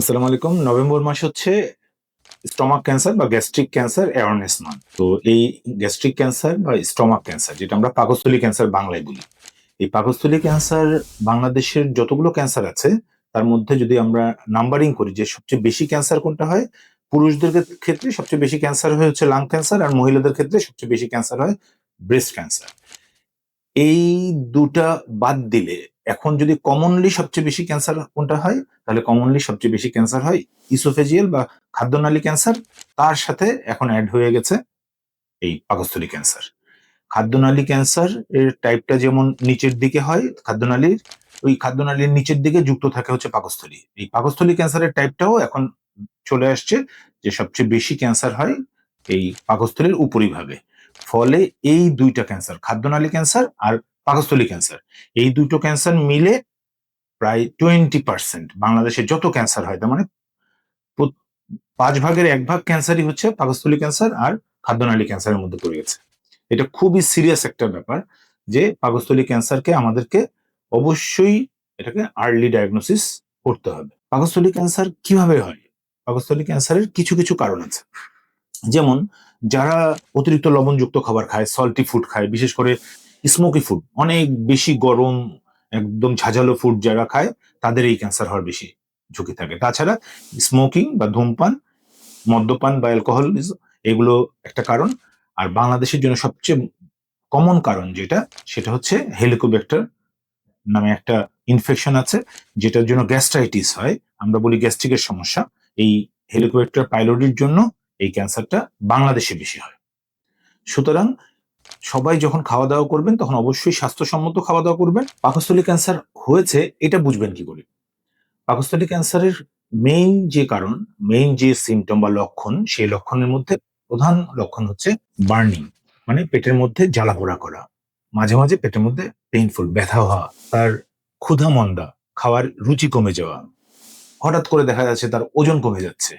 আসসালামু আলাইকুম। নভেম্বর মাস হচ্ছে স্টমাক ক্যান্সার বা গ্যাস্ট্রিক ক্যান্সার অ্যাওয়ারনেস মান্থ। তো এই গ্যাস্ট্রিক ক্যান্সার বা স্টমাক ক্যান্সার, যেটা আমরা পাকস্থলী ক্যান্সার বাংলায় বলি, এই পাকস্থলী ক্যান্সার বাংলাদেশের যতগুলো ক্যান্সার আছে, তার মধ্যে যদি আমরা নাম্বারিং করি যে সবচেয়ে বেশি ক্যান্সার কোনটা হয়, পুরুষদের ক্ষেত্রে সবচেয়ে বেশি ক্যান্সার হয় হচ্ছে লাং ক্যান্সার আর মহিলাদের ক্ষেত্রে সবচেয়ে বেশি ক্যান্সার হয় ব্রেস্ট ক্যান্সার। এই দুটা বাদ দিলে এখন যদি কমনলি সবচেয়ে বেশি ক্যান্সার কোনটা হয়? তাহলে কমনলি সবচেয়ে বেশি ক্যান্সার হয় ইসোফেজিয়াল বা খাদ্যনালী ক্যান্সার তার সাথে এখন অ্যাড হয়ে গেছে এই পাকস্থলী ক্যান্সার খাদ্যনালী ক্যান্সার এর টাইপটা যেমন নিচের দিকে হয় খাদ্যনালীর, ওই খাদ্যনালীর নিচের দিকে যুক্ত থাকে হচ্ছে পাকস্থলী। এই পাকস্থলী ক্যান্সারের টাইপটাও এখন চলে আসছে যে সবচেয়ে বেশি ক্যান্সার হয় এই পাকস্থলীর উপরিভাবে ফলে এই দুইটা ক্যান্সার খাদ্যনালী ক্যান্সার আর পাকস্থলী ক্যান্সার এই দুটো ক্যান্সার মিলে প্রায় টোয়েন্টি পার্সেন্ট বাংলাদেশে যত ক্যান্সার হয়, তার মানে পাঁচ ভাগের এক ভাগ ক্যান্সারই হচ্ছে পাকস্থলী ক্যান্সার আর খাদ্যনালী ক্যান্সারের মধ্যে পড়ে গেছে। এটা খুবই সিরিয়াস একটা ব্যাপার যে পাকস্থলী ক্যান্সারকে আমাদেরকে অবশ্যই এটাকে আর্লি ডায়াগনোসিস করতে হবে। পাকস্থলী ক্যান্সার কীভাবে হয়? পাকস্থলী ক্যান্সারের কিছু কিছু কারণ আছে। যেমন যারা অতিরিক্ত লবণযুক্ত খাবার খায় সল্টি ফুড খায়, বিশেষ করে স্মোকি ফুড অনেক বেশি গরম, একদম ঝাঁঝালো ফুড যারা খায়, তাদের এই ক্যান্সার হওয়ার বেশি ঝুঁকি থাকে। তাছাড়া স্মোকিং বা ধূমপান, মদ্যপান বা অ্যালকোহল এগুলো একটা কারণ। আর বাংলাদেশের জন্য সবচেয়ে কমন কারণ যেটা, সেটা হচ্ছে হেলিকোব্যাক্টার নামে একটা ইনফেকশন আছে, যেটার জন্য গ্যাস্ট্রাইটিস হয়। আমরা বলি গ্যাস্ট্রিকের সমস্যা। এই হেলিকোব্যাক্টার পাইলোডির জন্য এই ক্যান্সারটা বাংলাদেশে বেশি হয়। সুতরাং সবাই যখন খাওয়া দাওয়া করবেন, তখন অবশ্যই স্বাস্থ্যসম্মত খাওয়া দাওয়া করবেন। পাকস্থলী ক্যান্সার হয়েছে, এটা বুঝবেন কি করে? পাকস্থলী ক্যান্সারের মেইন যে কারণ মেইন যে সিমটম বা লক্ষণ, সেই লক্ষণের মধ্যে প্রধান লক্ষণ হচ্ছে বার্নিং মানে পেটের মধ্যে জ্বালা পোড়া করা। মাঝে মাঝে পেটের মধ্যে পেইনফুল ব্যথা হওয়া, তার ক্ষুধা মন্দা, খাওয়ার রুচি কমে যাওয়া। হঠাৎ করে দেখা যাচ্ছে তার ওজন কমে যাচ্ছে।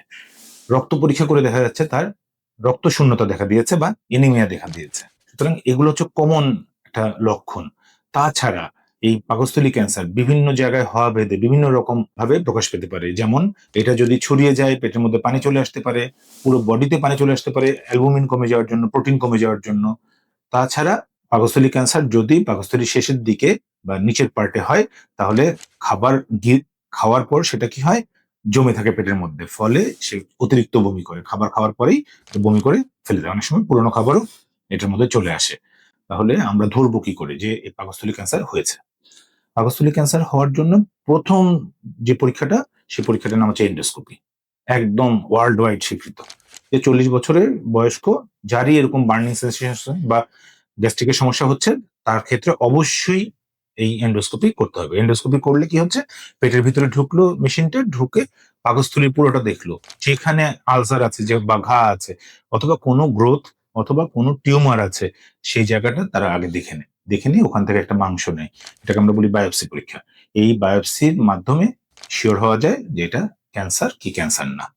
রক্ত পরীক্ষা করে দেখা যাচ্ছে তার রক্ত শূন্যতা দেখা দিয়েছে বা এনিমিয়া দেখা দিয়েছে। সুতরাং এগুলো হচ্ছে কমন একটা লক্ষণ। তাছাড়া এই পাকস্থলী ক্যান্সার বিভিন্ন জায়গায় হওয়া ভেদে বিভিন্ন রকম ভাবে প্রকাশ পেতে পারে। যেমন এটা যদি ছড়িয়ে যায়, পেটের মধ্যে পানি চলে আসতে পারে, পুরো বডিতে পানি চলে আসতে পারে অ্যালবুমিন কমে যাওয়ার জন্য প্রোটিন কমে যাওয়ার জন্য। তাছাড়া পাকস্থলী ক্যান্সার যদি পাকস্থলীর শেষের দিকে বা নিচের পার্টে হয়, তাহলে খাবার খাওয়ার পর সেটা কি হয়? জমে থাকে পেটের মধ্যে। ফলে সে অতিরিক্ত বমি করে। খাবার খাওয়ার পরেই বমি করে ফেলে দেয়। অনেক সময় পুরোনো খাবারও এটার মধ্যে চলে আসে। তাহলে আমরা ধরবো কি করে? যে এই পাকস্থলী ক্যান্সার হয়েছে। পাকস্থলী ক্যান্সার হওয়ার জন্য প্রথম যে পরীক্ষাটা, সেই পরীক্ষাটার নাম হচ্ছে এন্ডোস্কোপি একদম ওয়ার্ল্ড ওয়াইড স্বীকৃত। যে চল্লিশ বছরের বয়স্ক, যারই এরকম বার্নিং সেন্সেশন বা গ্যাস্ট্রিকের সমস্যা হচ্ছে, তার ক্ষেত্রে অবশ্যই এই এন্ডোস্কোপি করতে হবে। এন্ডোস্কোপি করলে কি হচ্ছে? পেটের ভিতরে ঢুকলো মেশিনটা, ঢুকে পাকস্থলী পুরোটা দেখল। যেখানে আলসার আছে, যে বা ঘা আছে, অথবা কোনো গ্রোথ অথবা কোনো টিউমার আছে, সেই জায়গাটা তারা আগে দেখে নেয়। দেখে নিয়ে ওখান থেকে একটা মাংস নেয়। এটাকে আমরা বলি বায়োপসি পরীক্ষা। এই বায়োপসির মাধ্যমে শিওর হওয়া যায় যে এটা ক্যান্সার কি ক্যান্সার না।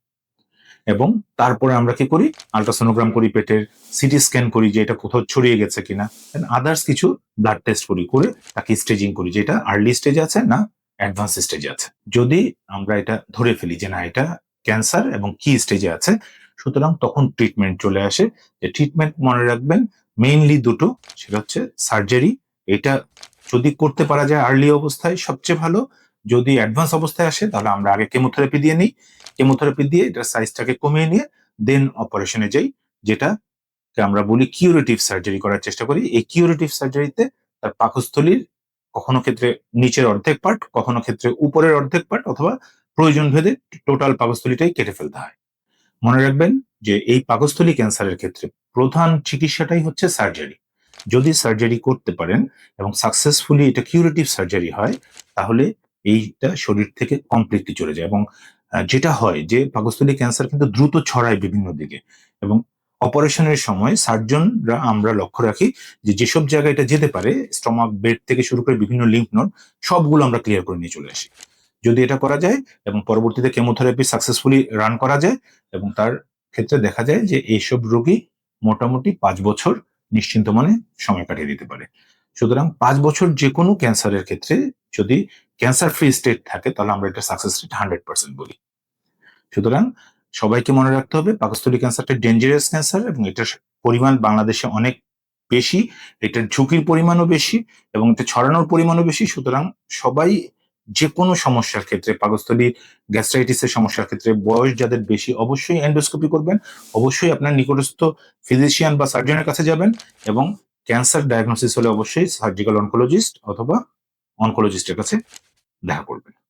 এবং তারপরে আমরা কি করি? আলট্রাসোনোগ্রাম করি পেটের, সিটি স্ক্যান করি যে এটা কোথাও ছড়িয়ে গেছে কিনা। আদার্স কিছু ব্লাড টেস্ট করি, করে তাকে স্টেজিং করি যে এটা আর্লি স্টেজে আছে না অ্যাডভান্স স্টেজে আছে। যদি আমরা এটা ধরে ফেলি যে না, এটা ক্যান্সার এবং কি স্টেজে আছে সুতরাং তখন ট্রিটমেন্ট চলে আসে। যে ট্রিটমেন্ট মনে রাখবেন মেইনলি দুটো, সেটা হচ্ছে সার্জারি এটা যদি করতে পারা যায় আর্লি অবস্থায় সবচেয়ে ভালো, যদি অ্যাডভান্স অবস্থায় আসে, তাহলে আমরা আগে কেমোথেরাপি দিয়ে নিই। কেমোথেরাপি দিয়ে এটার সাইজটাকে কমিয়ে নিয়ে দেন অপারেশনে যাই যেটা আমরা বলি কিউরেটিভ সার্জারি করার চেষ্টা করি। এই কিউরেটিভ সার্জারিতে তার পাকস্থলীর কখনো ক্ষেত্রে নিচের অর্ধেক পার্ট কখনো ক্ষেত্রে উপরের অর্ধেক পার্ট অথবা প্রয়োজন ভেদে টোটাল পাকস্থলীটাই কেটে ফেলতে হয়। মনে রাখবেন যে এই পাকস্থলী ক্যান্সারের ক্ষেত্রে প্রধান চিকিৎসাটাই হচ্ছে সার্জারি। যদি সার্জারি করতে পারেন এবং সাকসেসফুলি এটা কিউরেটিভ সার্জারি হয়, তাহলে এইটা শরীর থেকে কমপ্লিটলি চলে যায় এবং যেটা হয় যে পাকস্থলী ক্যান্সার কিন্তু দ্রুত ছড়ায় বিভিন্ন দিকে এবং অপারেশনের সময় সার্জনরা আমরা লক্ষ্য রাখি যে যেসব জায়গায় এটা যেতে পারে, স্টমাক বেড থেকে শুরু করে বিভিন্ন লিম্ফ নোড সবগুলো আমরা ক্লিয়ার করে নিয়ে চলে আসি। যদি এটা করা যায় এবং পরবর্তীতে কেমোথেরাপি সাকসেসফুলি রান করা যায় এবং তার ক্ষেত্রে দেখা যায় যে এইসব রোগী মোটামুটি পাঁচ বছর নিশ্চিন্ত মনে সময় কাটিয়ে দিতে পারে। সুতরাং পাঁচ বছর যে কোনো ক্যান্সারের ক্ষেত্রে যদি ক্যান্সার ফ্রি স্টেট থাকে তাহলে আমরা এটা সাকসেস রেট হান্ড্রেড পার্সেন্ট বলি। সুতরাং সবাইকে মনে রাখতে হবে পাকস্থলী ক্যান্সারটা ডেঞ্জারাস ক্যান্সার এবং এটার পরিমাণ বাংলাদেশে অনেক বেশি, এটার ঝুঁকির পরিমাণও বেশি এবং এটা ছড়ানোর পরিমাণও বেশি। সুতরাং সবাই যে কোনো সমস্যার ক্ষেত্রে, পাকস্থলী গ্যাস্ট্রাইটিসের সমস্যার ক্ষেত্রে বয়স যাদের বেশি, অবশ্যই এন্ডোস্কোপি করবেন। অবশ্যই আপনার নিকটস্থ ফিজিশিয়ান বা সার্জনের কাছে যাবেন এবং ক্যান্সার ডায়াগনোসিস হলে অবশ্যই সার্জিক্যাল অনকোলজিস্ট অথবা অনকোলজিস্টের কাছে দেখা করবেন।